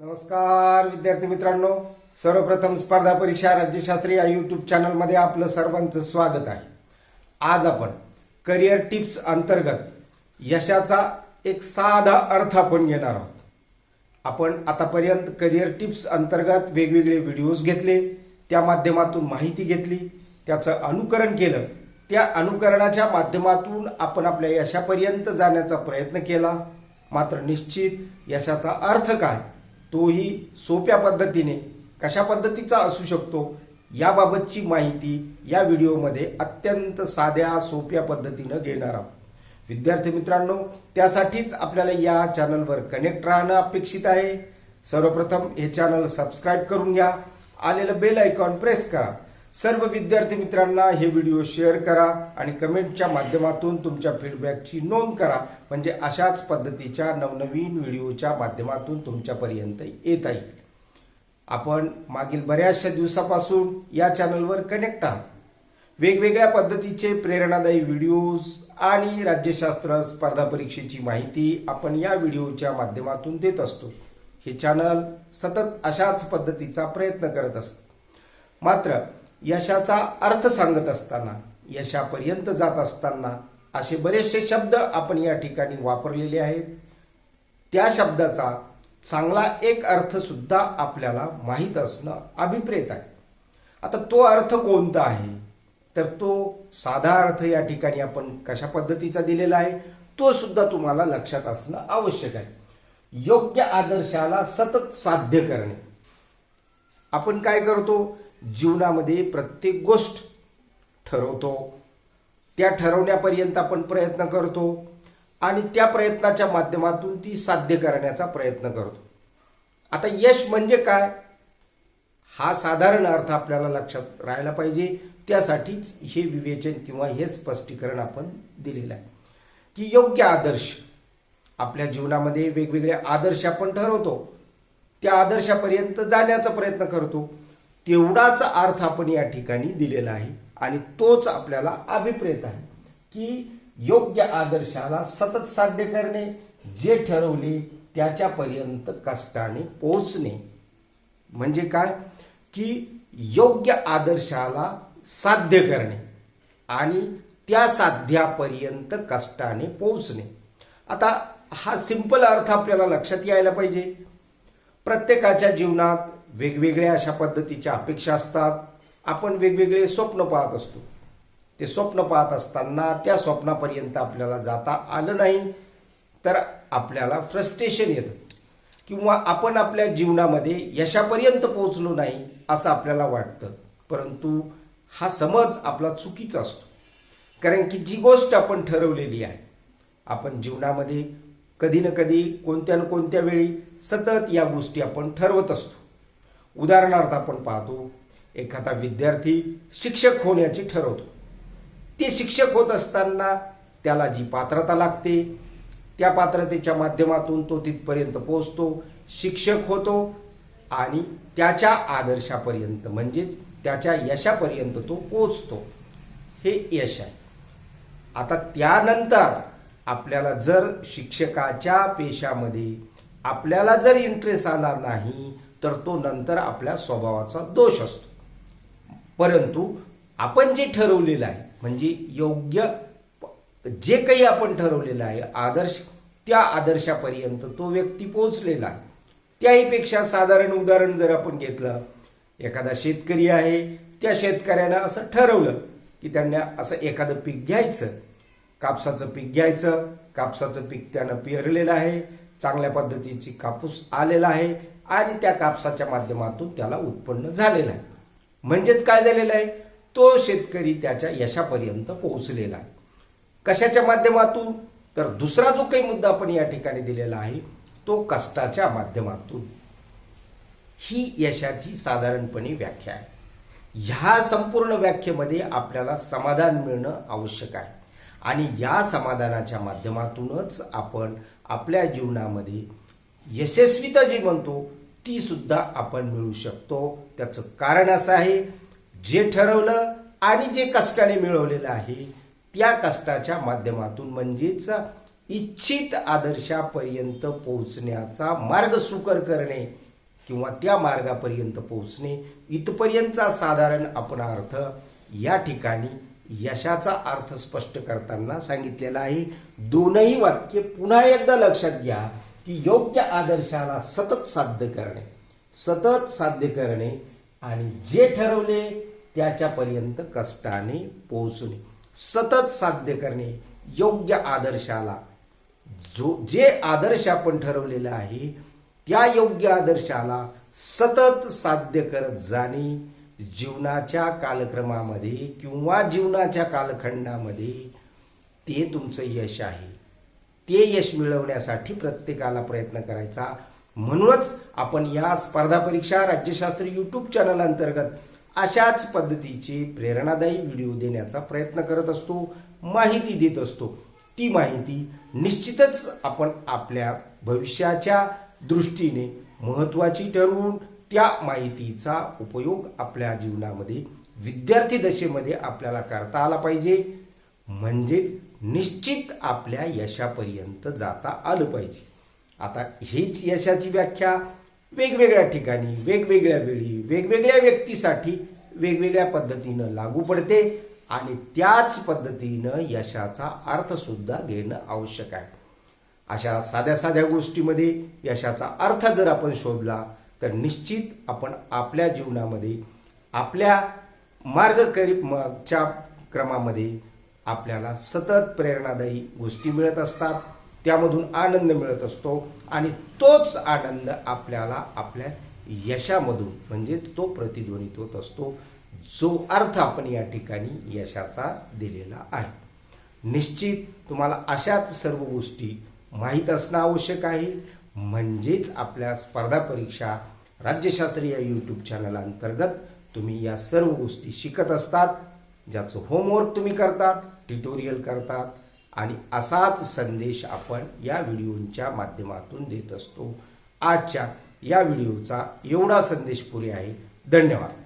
नमस्कार विद्यार्थी मित्रांनो. सर्वप्रथम स्पर्धा परीक्षा राज्यशास्त्री या यूट्यूब चॅनलमध्ये आपलं सर्वांचं स्वागत आहे. आज आपण करिअर टिप्स अंतर्गत यशाचा एक साधा अर्थ आपण घेणार आहोत. आपण आतापर्यंत करिअर टिप्स अंतर्गत वेगवेगळे व्हिडिओज घेतले त्या माध्यमातून माहिती घेतली त्याचं अनुकरण केलं त्या अनुकरणाच्या माध्यमातून आपण आपल्या यशापर्यंत जाण्याचा प्रयत्न केला. मात्र निश्चित यशाचा अर्थ काय? तोही सोप्या पद्धतीने कशा पद्धतीचा असू शकतो याबाबतची माहिती या व्हिडिओमध्ये अत्यंत साध्या सोप्या पद्धतीनं घेणार आहोत. विद्यार्थी मित्रांनो त्यासाठीच आपल्याला या चॅनलवर कनेक्ट राहणं अपेक्षित आहे. सर्वप्रथम हे चॅनल सबस्क्राईब करून घ्या. आलेलं बेल आयकॉन प्रेस करा. सर्व विद्यार्थी मित्रांना हे व्हिडिओ शेअर करा आणि कमेंटच्या माध्यमातून तुमच्या फीडबॅकची नोंद करा. म्हणजे अशाच पद्धतीच्या नवनवीन व्हिडिओच्या माध्यमातून तुमच्यापर्यंत येता येईल. आपण मागील बऱ्याचशा दिवसापासून या चॅनलवर कनेक्ट आहात. वेगवेगळ्या पद्धतीचे प्रेरणादायी व्हिडिओज आणि राज्यशास्त्र स्पर्धा परीक्षेची माहिती आपण या व्हिडिओच्या माध्यमातून देत असतो. हे चॅनल सतत अशाच पद्धतीचा प्रयत्न करत असतं. मात्र यशाचा अर्थ सांगत असताना यशापर्यंत जात असताना असे बरेचसे शब्द आपण या ठिकाणी वापरलेले आहेत. त्या शब्दाचा चांगला एक अर्थ सुद्धा आपल्याला माहीत असणं अभिप्रेत आहे. आता तो अर्थ कोणता आहे? तर तो साधा अर्थ या ठिकाणी आपण कशा पद्धतीचा दिलेला आहे? तो सुद्धा तुम्हाला लक्षात असणं आवश्यक आहे. योग्य आदर्शाला सतत साध्य करणे. आपण काय करतो? जीवनामध्ये प्रत्येक गोष्ट ठरवतो. त्या ठरवण्यापर्यंत आपण प्रयत्न करतो आणि त्या प्रयत्नाच्या माध्यमातून ती साध्य करण्याचा प्रयत्न करतो. आता यश म्हणजे काय? हा साधारण अर्थ आपल्याला लक्षात राहायला पाहिजे. त्यासाठीच हे विवेचन किंवा हे स्पष्टीकरण आपण दिलेलं आहे. की योग्य आदर्श. आपल्या जीवनामध्ये वेगवेगळे आदर्श आपण ठरवतो. त्या आदर्शापर्यंत जाण्याचा प्रयत्न करतो. तेवढाच अर्थ आपण या ठिकाणी दिलेला आहे आणि तोच आपल्याला अभिप्रेत आहे की योग्य आदर्शाला सतत साध्य करणे जे ठरवले त्याच्यापर्यंत कष्टाने पोहोचणे. म्हणजे काय? की योग्य आदर्शाला साध्य करणे आणि त्या साध्यापर्यंत कष्टाने पोहोचणे. आता हा सिंपल अर्थ आपल्याला लक्षात यायला पाहिजे. प्रत्येकाच्या जीवनात वेगवेगळ्या अशा पद्धतीच्या अपेक्षा असतात. आपण वेगवेगळे स्वप्न पाहत असतो. ते स्वप्न पाहत असताना त्या स्वप्नापर्यंत आपल्याला जाता आलं नाही. तर आपल्याला फ्रस्ट्रेशन येतं. किंवा आपण आपल्या जीवनामध्ये यशापर्यंत पोहोचलो नाही असं आपल्याला वाटतं. परंतु हा समज आपला चुकीचा असतो. कारण की जी गोष्ट आपण ठरवलेली आहे आपण जीवनामध्ये कधी ना कधी कोणत्या ना कोणत्या वेळी सतत या गोष्टी आपण ठरवत असतो. उदाहरणार्थ आपण पाहतो एखादा विद्यार्थी शिक्षक होण्याचे ठरवतो. ते शिक्षक होत असताना त्याला जी पात्रता लागते त्या पात्रतेच्या माध्यमातून तो तिथपर्यंत पोचतो शिक्षक होतो आणि त्याच्या आदर्शापर्यंत म्हणजेच त्याच्या यशापर्यंत तो पोचतो हे यश आहे. आता त्यानंतर आपल्याला जर शिक्षकाच्या पेशामध्ये आपल्याला जर इंटरेस्ट आला नाही तर तो नंतर आपल्या स्वभावाचा दोष असतो. परंतु आपण जे ठरवलेलं आहे म्हणजे योग्य जे काही आपण ठरवलेलं आहे आदर्श त्या आदर्शापर्यंत तो व्यक्ती पोहोचलेला आहे. त्याहीपेक्षा साधारण उदाहरण जर आपण घेतलं एखादा शेतकरी आहे त्या शेतकऱ्यानं असं ठरवलं की त्यांना असं एखादं पीक घ्यायचं. कापसाचं पीक घ्यायचं कापसाचं पीक त्यानं पेरलेलं आहे चांगल्या पद्धतीची कापूस आलेला आहे आणि त्या कापसाच्या माध्यमातून त्याला उत्पन्न झालेलं आहे. म्हणजेच काय झालेलं आहे? तो शेतकरी त्याच्या यशापर्यंत पोहोचलेला आहे. कशाच्या माध्यमातून? तर दुसरा जो काही मुद्दा आपण या ठिकाणी दिलेला आहे तो कष्टाच्या माध्यमातून. ही यशाची साधारणपणे व्याख्या आहे. ह्या संपूर्ण व्याख्येमध्ये आपल्याला समाधान मिळणं आवश्यक आहे. आणि या समाधानाच्या माध्यमातूनच आपण आपल्या जीवनामध्ये यशस्वीता जी म्हणतो ती सुद्धा आपण मिळू शकतो. त्याचं कारण असं आहे जे ठरवलं आणि जे कष्टाने मिळवलेलं आहे त्या कष्टाच्या माध्यमातून म्हणजेच इच्छित आदर्शापर्यंत पोहोचण्याचा मार्ग सुकर करणे किंवा त्या मार्गापर्यंत पोहोचणे इथपर्यंतचा साधारण आपण अर्थ या ठिकाणी यशाचा अर्थ स्पष्ट करताना सांगितलेला आहे. दोनही वाक्य पुन्हा एकदा लक्षात घ्या. की योग्य आदर्शाला सतत साध्य करणे सतत साध्य करणे आणि जे ठरवले त्याच्यापर्यंत कष्टाने पोहोचणे. सतत साध्य करणे योग्य आदर्शाला. जो जे आदर्श आपण ठरवलेलं आहे त्या योग्य आदर्शाला सतत साध्य करत जाणे जीवनाच्या कालक्रमामध्ये किंवा जीवनाच्या कालखंडामध्ये ते तुमचं यश आहे. ते यश मिळवण्यासाठी प्रत्येकाला प्रयत्न करायचा. म्हणूनच आपण या स्पर्धा परीक्षा राज्यशास्त्र यूट्यूब चॅनल अंतर्गत अशाच पद्धतीचे प्रेरणादायी व्हिडिओ देण्याचा प्रयत्न करत असतो माहिती देत असतो. ती माहिती निश्चितच आपण आपल्या भविष्याच्या दृष्टीने महत्त्वाची ठरवून त्या माहितीचा उपयोग आपल्या जीवनामध्ये विद्यार्थी दशेमध्ये आपल्याला करता आला पाहिजे. म्हणजेच निश्चित आपल्या यशापर्यंत जाता आलं पाहिजे. आता हीच यशाची व्याख्या वेगवेगळ्या ठिकाणी वेगवेगळ्या वेळी वेगवेगळ्या व्यक्तीसाठी वेगवेगळ्या पद्धतीनं लागू पडते आणि त्याच पद्धतीनं यशाचा अर्थ सुद्धा घेणं आवश्यक आहे. अशा साध्या साध्या गोष्टीमध्ये यशाचा अर्थ जर आपण शोधला तर निश्चित आपण आपल्या जीवनामध्ये आपल्या मार्गकरी च्या क्रमामध्ये आपल्याला सतत प्रेरणादायी गोष्टी मिळत असतात. त्यामधून आनंद मिळत असतो आणि तोच आनंद आपल्याला आपल्या यशामधून म्हणजेच तो प्रतिध्वनित होत असतो. जो अर्थ आपण या ठिकाणी यशाचा दिलेला आहे. निश्चित तुम्हाला अशाच सर्व गोष्टी माहीत असणं आवश्यक आहे. म्हणजेच आपल्या स्पर्धा परीक्षा राज्यशास्त्र या यूट्यूब चॅनल अंतर्गत तुम्ही या सर्व गोष्टी शिकत असतात. ज्याचं होमवर्क तुम्ही करतात. ट्युटोरियल करतात आणि असाच संदेश आपण या व्हिडिओच्या माध्यमातून देत असतो. आजच्या या व्हिडिओचा एवढा संदेश पुरे आहे. धन्यवाद.